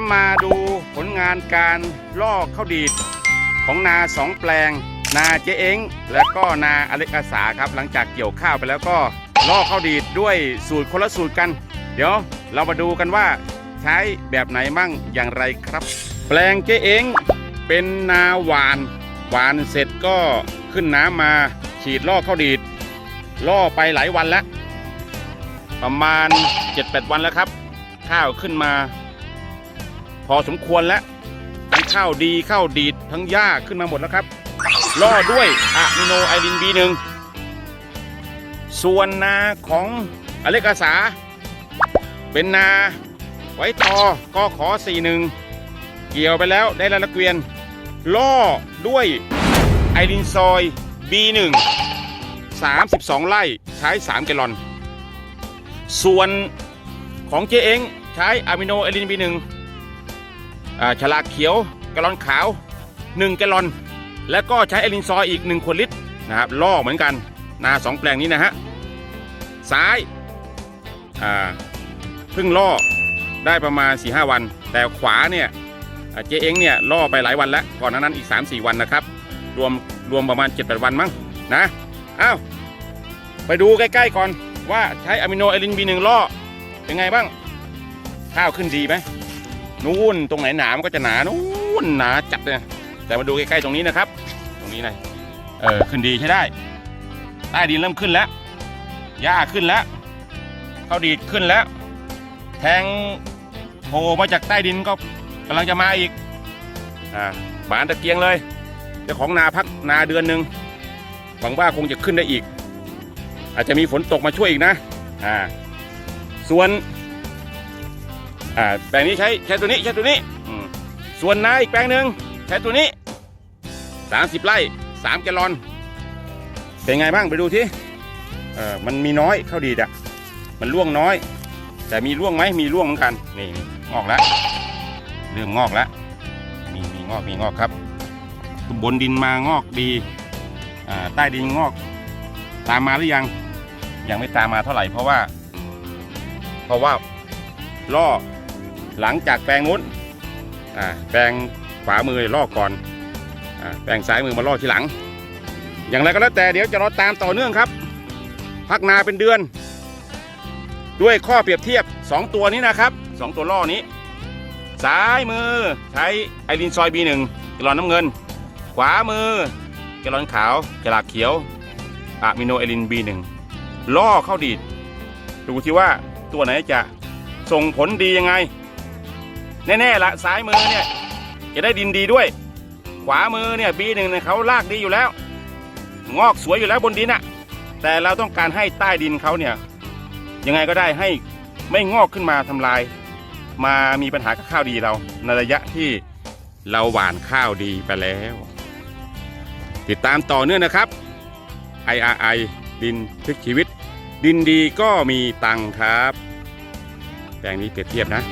มมาดูผลงานการล่อข้าวดีดของนาสองแปลง นาเจ๊เองและก็นาอเล็กอาสาครับ หลังจากเกี่ยวข้าวไปแล้วก็ล่อข้าวดีดด้วยสูตรคนละสูตรกัน เดี๋ยวเรามาดูกันว่าใช้แบบไหนมั่งอย่างไรครับ แปลงเจ๊เองเป็นนาหวานหวานเสร็จก็ขึ้นน้ำมาฉีดล่อข้าวดีดล่อไปหลายวันแล้ว ประมาณ 7-8 วันแล้วครับ ข้าวขึ้นมา พอสมควรแล้วทั้งข้าวดีข้าวดีดทั้งหญ้าขึ้นมาหมดแล้วครับล่อด้วยอะมิโนไอริน B1 ส่วนนาของอเล็กอาสา เป็นนา ไว้ตอกอขอ41เกี่ยวไปแล้วได้ละละเกวียน ล่อด้วยไอรินซอย B1 32 ไร่ใช้ 3 แกลลอน ส่วนของเจเองใช้อะมิโนไอริน B1 อ่า ฉลากเขียวแกลลอนขาว 1 แกลลอน แล้วก็ใช้อรินซอยอีก 1 ขวดลิตรนะครับล่อเหมือนกันนาสองแปลงนี้นะฮะซ้ายอ่าเพิ่งล่อได้ประมาณ 4-5 วัน แต่ขวาเนี่ยเจเองเนี่ยล่อไปหลายวันแล้วก่อนหนานั้นอีก 3-4 วันนะครับ รวมรวมประมาณ 7-8 วันมั้งนะอ้าวไปดูใกล้ๆก่อนว่าใช้อะมิโนไอริน B1 ล่อเป็นไงบ้าง ข้าวขึ้นดีไหม นู่นตรงไหนหนามันก็จะหนานู่นหนาจัดเลยแต่มาดูใกล้ๆตรงนี้นะครับ ตรงนี้นะเออขึ้นดีใช้ได้ ใต้ดินเริ่มขึ้นแล้วหญ้าขึ้นแล้วข้าวดีดขึ้นแล้ว แทงโผล่มาจากใต้ดินก็กำลังจะมาอีกอ่าบานตะเกียงเลยเจ้าของนาพักนาเดือนหนึ่งหวังว่าคงจะขึ้นได้อีก อาจจะมีฝนตกมาช่วยอีกนะอ่าส่วน อ่าแปลงนี้ใช้ใช้ตัวนี้ใช้ตัวนี้อืมส่วนนาอีกแปลงหนึ่งใช้ตัวนี้ 30 ไร่3แกลลอน เป็นไงบ้างไปดูที่เออมันมีน้อยเข้าดีดอะมันร่วงน้อย แต่มีร่วงไหมมีร่วงเหมือนกันนี่นี่งอกแล้วเริ่มงอกแล้วมีมีงอกมีงอกครับบนดินมางอกดีอ่าใต้ดินงอก ตามมาหรือยังยังไม่ตามมาเท่าไหร่เพราะว่า เพราะว่าล่อ หลังจากแปลงนู้นอ่าแปลงขวามือลอกก่อนอ่าแปลงซ้ายมือมาลอกทีหลัง อย่างไรก็แล้วแต่เดี๋ยวจะรอตามต่อเนื่องครับ พักนาเป็นเดือน ด้วยข้อเปรียบเทียบ 2 ตัวนี้นะครับ 2 ตัวล่อนี้ ซ้ายมือใช้ไอรินซอย B1 แกลอนน้ำเงิน ขวามือแกลอนขาวแกลาเขียวอะมิโนไอริน B1 ล่อเข้าดีดดูที่ว่าตัวไหนจะส่งผลดียังไง แน่ๆละซ้ายมือเนี่ยจะได้ดินดีด้วย ขวามือเนี่ยบีหนึ่งเนี่ยเขาลากดีอยู่แล้ว งอกสวยอยู่แล้วบนดินอะแต่เราต้องการให้ใต้ดินเขาเนี่ยยังไงก็ได้ให้ไม่งอกขึ้นมาทำลาย มามีปัญหากับข้าวดีเรา ในระยะที่เราหว่านข้าวดีไปแล้ว ติดตามต่อเนื่องนะครับ IRI ดินพลิกชีวิต ดินดีก็มีตังค์ครับแปลงนี้เปรียบเทียบนะ